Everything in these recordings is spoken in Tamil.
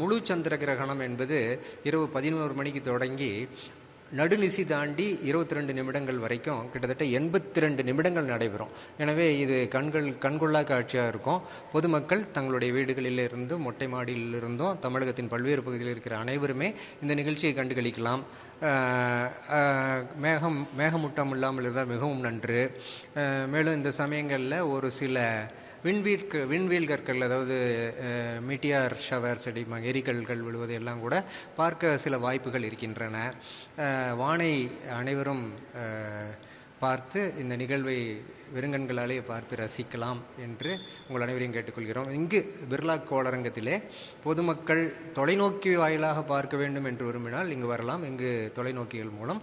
முழு சந்திர கிரகணம் என்பது இரவு பதினோரு மணிக்கு தொடங்கி நடுநிசி தாண்டி இருபத்தி ரெண்டு நிமிடங்கள் வரைக்கும் கிட்டத்தட்ட எண்பத்தி ரெண்டு நிமிடங்கள் நடைபெறும். எனவே இது கண்கள் கண்கொள்ளா காட்சியாக இருக்கும். பொதுமக்கள் தங்களுடைய வீடுகளில் இருந்தும் மொட்டை மாடியில் இருந்தும் தமிழகத்தின் பல்வேறு பகுதியில் இருக்கிற அனைவருமே இந்த நிகழ்ச்சியை கண்டுகளிக்கலாம். மேகம் மேகமூட்டம் இல்லாமல் இருந்தால் மிகவும் நன்று. மேலும் இந்த சமயங்களில் ஒரு சில விண்வீல் க- விண்வீல் கற்கள் அதாவது மீட்டியார் ஷவர்ஸ் அடிப்பாங்க எரிகல்கள் விழுவது எல்லாம் கூட பார்க்க சில வாய்ப்புகள் இருக்கின்றன. வானை அனைவரும் பார்த்து இந்த நிகழ்வை வெறுங்கண்களாலே பார்த்து ரசிக்கலாம் என்று உங்கள் அனைவரையும் கேட்டுக்கொள்கிறோம். இங்கு பிர்லா கோளரங்கத்திலே பொதுமக்கள் தொலைநோக்கி வாயிலாக பார்க்க வேண்டும் என்று விரும்பினால் இங்கு வரலாம். இங்கு தொலைநோக்கிகள் மூலம்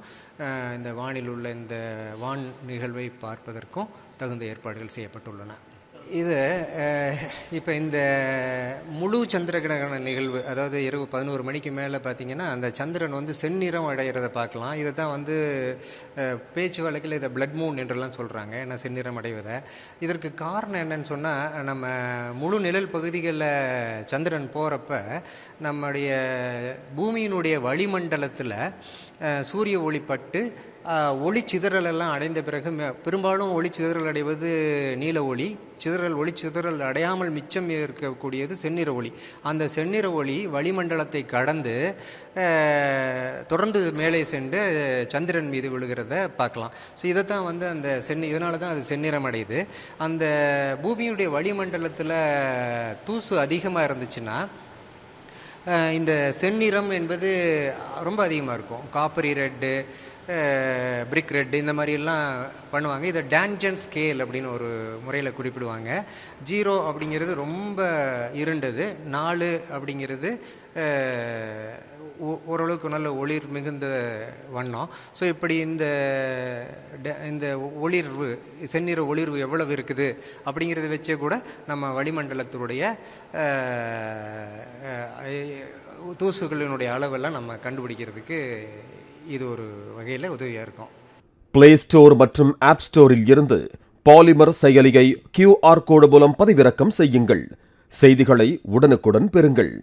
இந்த வானில் உள்ள இந்த வான் நிகழ்வை பார்ப்பதற்கும் தகுந்த ஏற்பாடுகள் செய்யப்பட்டுள்ளன. இது இப்போ இந்த முழு சந்திர கிரகண நிகழ்வு அதாவது இரவு பதினோரு மணிக்கு மேலே பார்த்தீங்கன்னா அந்த சந்திரன் வந்து செந்நிறம் அடைகிறத பார்க்கலாம் இதை தான் வந்து பேச்சு வழக்கில் இதை பிளட் மூன் என்றெல்லாம் சொல்கிறாங்க ஏன்னா செந்நிறம் அடைவதை. இதற்கு காரணம் என்னன்னு சொன்னால் நம்ம முழு நிழல் பகுதிகளில் சந்திரன் போகிறப்ப நம்முடைய பூமியினுடைய வளிமண்டலத்தில் சூரிய ஒளிப்பட்டு ஒளி சிதறலெல்லாம் அடைந்த பிறகு பெரும்பாலும் ஒளி சிதறல் அடைவது நீல ஒளி சிதறல் ஒளி சிதறல் அடையாமல் மிச்சம் இருக்கக்கூடியது செந்நிற ஒளி. அந்த செந்நிற ஒளி வளிமண்டலத்தை கடந்து தொடர்ந்து மேலே சென்று சந்திரன் மீது விழுகிறத பார்க்கலாம். ஸோ இதைத்தான் வந்து அந்த சென்னி இதனால தான் அது செந்நிறம் அடையுது. அந்த பூமியுடைய வளிமண்டலத்தில் தூசு அதிகமாக இருந்துச்சுன்னா இந்த செந்நிறம் என்பது ரொம்ப அதிகமாக இருக்கும். காப்பரி ரெட்டு பிரிக் ரெட்டு இந்த மாதிரி எல்லாம் பண்ணுவாங்க. இதை டேன்ஜன் ஸ்கேல் அப்படின்னு ஒரு முறையில் குறிப்பிடுவாங்க. ஜீரோ அப்படிங்கிறது ரொம்ப இருண்டது. நாலு அப்படிங்கிறது ஓரளவுக்கு நல்ல ஒளிர் மிகுந்த வண்ணம். ஸோ இப்படி இந்த ட- இந்த ஒளிர்வு செந்நிற ஒளிர்வு எவ்வளவு இருக்குது அப்படிங்கிறத வச்சே கூட நம்ம வளிமண்டலத்தினுடைய தூசுகளினுடைய அளவெல்லாம் நம்ம கண்டுபிடிக்கிறதுக்கு இது ஒரு வகையில் உதவியாக இருக்கும். பிளே ஸ்டோர் மற்றும் ஆப் ஸ்டோரில் இருந்து பாலிமர் செயலியை கியூஆர் கோடு மூலம் பதிவிறக்கம் செய்யுங்கள். செய்திகளை உடனுக்குடன் பெறுங்கள்.